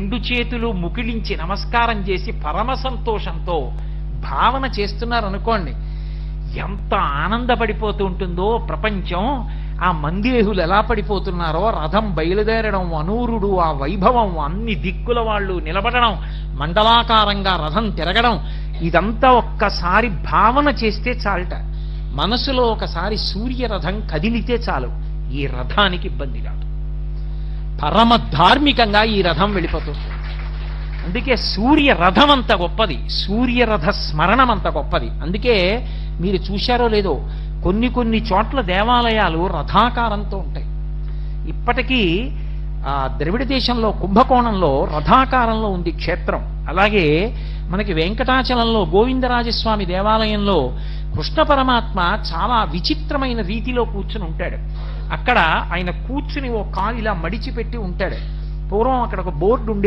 రెండు చేతులు ముకిలించి నమస్కారం చేసి పరమ సంతోషంతో భావన చేస్తున్నారనుకోండి ఎంత ఆనందపడిపోతూ ఉంటుందో ప్రపంచం ఆ మందిరేహులు ఎలా పడిపోతున్నారో రథం బయలుదేరడం అనూరుడు ఆ వైభవం అన్ని దిక్కుల వాళ్ళు నిలబడడం మండలాకారంగా రథం తిరగడం ఇదంతా ఒక్కసారి భావన చేస్తే చాలట. మనసులో ఒకసారి సూర్యరథం కదిలితే చాలు. ఈ రథానికి ఇబ్బంది కాదు. పరమ ధార్మికంగా ఈ రథం వెళ్ళిపోతుంది. అందుకే సూర్య రథం అంత గొప్పది. సూర్యరథ స్మరణం అంత గొప్పది. అందుకే మీరు చూశారో లేదో కొన్ని కొన్ని చోట్ల దేవాలయాలు రథాకారంతో ఉంటాయి. ఇప్పటికీ ఆ ద్రవిడ దేశంలో కుంభకోణంలో రథాకారంలో ఉంది క్షేత్రం. అలాగే మనకి వెంకటాచలంలో గోవిందరాజస్వామి దేవాలయంలో కృష్ణ పరమాత్మ చాలా విచిత్రమైన రీతిలో కూర్చుని ఉంటాడు. అక్కడ ఆయన కూర్చుని ఓ కాలు ఇలా మడిచిపెట్టి ఉంటాడు. పూర్వం అక్కడ ఒక బోర్డు ఉండేది.